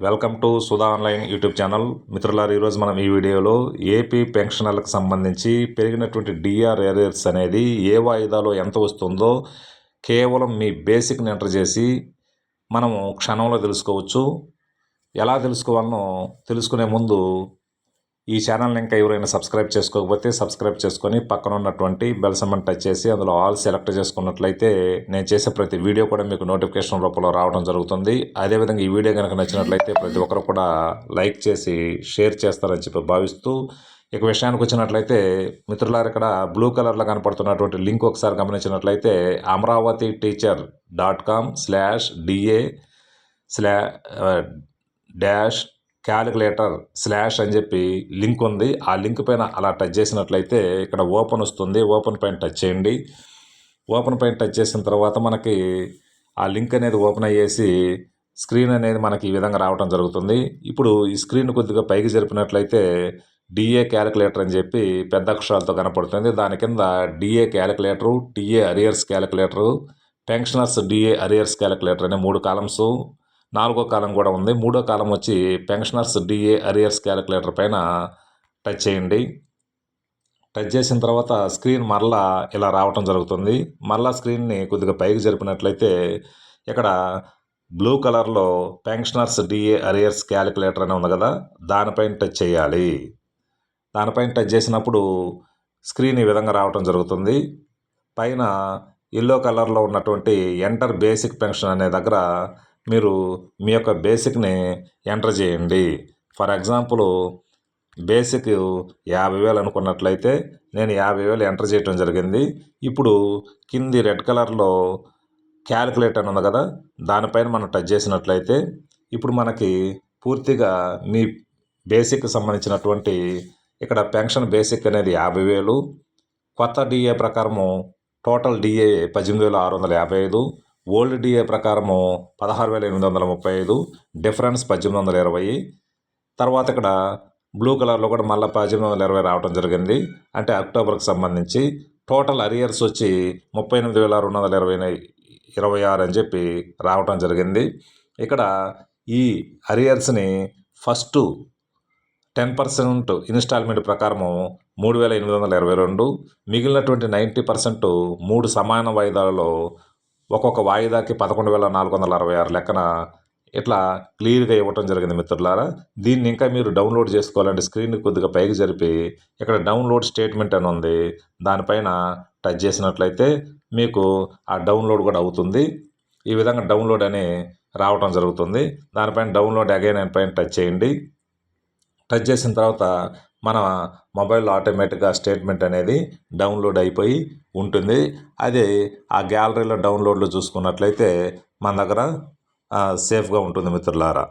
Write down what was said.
Welcome to Sudha online YouTube channel. మిత్రులారు ఈరోజు మనం ఈ వీడియోలో ఏపీ పెన్షనర్లకు సంబంధించి పెరిగినటువంటి డిఆర్ ఎరియర్స్ అనేది ఏ వాయిదాలో ఎంత వస్తుందో కేవలం మీ బేసిక్ని ఎంటర్ చేసి మనము క్షణంలో తెలుసుకోవచ్చు. ఎలా తెలుసుకోవాలనో తెలుసుకునే ముందు ఈ ఛానల్ని ఇంకా ఎవరైనా సబ్స్క్రైబ్ చేసుకోకపోతే సబ్స్క్రైబ్ చేసుకొని పక్కన ఉన్నటువంటి బెల్ సమ్మన్ టచ్ చేసి అందులో ఆల్ సెలెక్ట్ చేసుకున్నట్లయితే నేను చేసే ప్రతి వీడియో కూడా మీకు నోటిఫికేషన్ రూపంలో రావడం జరుగుతుంది. అదేవిధంగా ఈ వీడియో కనుక నచ్చినట్లయితే ప్రతి ఒక్కరు కూడా లైక్ చేసి షేర్ చేస్తారని చెప్పి భావిస్తూ ఇక విషయానికి వచ్చినట్లయితే మిత్రులారు ఇక్కడ బ్లూ కలర్లో కనపడుతున్నటువంటి లింక్ ఒకసారి గమనించినట్లయితే Amaravati teacher dot com slash DA slash dash calculator slash అని చెప్పి లింక్ ఉంది. ఆ లింక్ పైన అలా టచ్ చేసినట్లయితే ఇక్కడ ఓపెన్ వస్తుంది. ఓపెన్ పైన టచ్ చేయండి. ఓపెన్ పైన టచ్ చేసిన తర్వాత మనకి ఆ లింక్ అనేది ఓపెన్ అయ్యేసి స్క్రీన్ అనేది మనకి ఈ విధంగా రావడం జరుగుతుంది. ఇప్పుడు ఈ స్క్రీన్ కొద్దిగా పైకి జరిపినట్లయితే డిఏ క్యాలిక్యులేటర్ అని చెప్పి పెద్ద అక్షరాలతో కనపడుతుంది. దాని కింద DA calculator TA arrears calculator pensioners DA arrears calculator అనే మూడు కాలమ్స్ నాలుగో కాలం కూడా ఉంది. మూడో కాలం వచ్చి పెన్షనర్స్ డిఏ అరియర్స్ క్యాలిక్యులేటర్ పైన టచ్ చేయండి. టచ్ చేసిన తర్వాత స్క్రీన్ మరలా ఇలా రావటం జరుగుతుంది. మరలా స్క్రీన్ని కొద్దిగా పైకి జరిపినట్లయితే ఇక్కడ బ్లూ కలర్లో పెన్షనర్స్ డిఏ అరియర్స్ క్యాలిక్యులేటర్ అని ఉంది కదా దానిపైన టచ్ చేయాలి. దానిపైన టచ్ చేసినప్పుడు స్క్రీన్ ఈ విధంగా రావటం జరుగుతుంది. పైన ఎల్లో కలర్లో ఉన్నటువంటి ఎంటర్ బేసిక్ పెన్షన్ అనే దగ్గర మీరు మీ యొక్క బేసిక్ని ఎంటర్ చేయండి. ఫర్ ఎగ్జాంపుల్ బేసిక్ యాభై వేలు అనుకున్నట్లయితే నేను యాభై వేలు ఎంటర్ చేయడం జరిగింది. ఇప్పుడు కింది రెడ్ కలర్లో క్యాలిక్యులేట్ అని ఉంది కదా దానిపైన మనం టచ్ చేసినట్లయితే ఇప్పుడు మనకి పూర్తిగా మీ బేసిక్ సంబంధించినటువంటి ఇక్కడ పెన్షన్ బేసిక్ అనేది యాభై వేలు కొత్త డిఏ ప్రకారము టోటల్ డిఏ పద్దెనిమిది వేల ఆరు వందల యాభై ఐదు ఓల్డ్ డిఏ ప్రకారము పదహారు వేల ఎనిమిది వందల ముప్పై ఐదు డిఫరెన్స్ పద్దెనిమిది వందల ఇరవై తర్వాత ఇక్కడ బ్లూ కలర్లో కూడా మళ్ళీ పద్దెనిమిది వందల ఇరవై రావడం జరిగింది. అంటే అక్టోబర్కి సంబంధించి టోటల్ అరియర్స్ వచ్చి ముప్పై ఎనిమిది వేల రెండు వందల ఇరవై ఇరవై ఆరు అని చెప్పి రావడం జరిగింది. ఇక్కడ ఈ అరియర్స్ని ఫస్ట్ టెన్ పర్సెంట్ ఇన్స్టాల్మెంట్ ప్రకారము మూడు వేల ఎనిమిది వందల ఇరవై రెండు మిగిలినటువంటి నైంటీ పర్సెంట్ మూడు సమాన వాయిదాలలో ఒక్కొక్క వాయిదాకి పదకొండు వేల నాలుగు వందల అరవై ఆరు లెక్కన ఇట్లా క్లియర్గా ఇవ్వటం జరిగింది మిత్రులారా. దీన్ని ఇంకా మీరు డౌన్లోడ్ చేసుకోవాలంటే స్క్రీన్ కొద్దిగా పైకి జరిపి ఇక్కడ డౌన్లోడ్ స్టేట్మెంట్ అని ఉంది. దానిపైన టచ్ చేసినట్లయితే మీకు ఆ డౌన్లోడ్ కూడా అవుతుంది. ఈ విధంగా డౌన్లోడ్ అని రావటం జరుగుతుంది. దానిపైన డౌన్లోడ్ అగైన్ అని పైన టచ్ చేయండి. టచ్ చేసిన తర్వాత మన మొబైల్లో ఆటోమేటిక్గా స్టేట్మెంట్ అనేది డౌన్లోడ్ అయిపోయి ఉంటుంది. అది ఆ గ్యాలరీలో డౌన్లోడ్లో చూసుకున్నట్లయితే మన దగ్గర సేఫ్గా ఉంటుంది మిత్రులారా.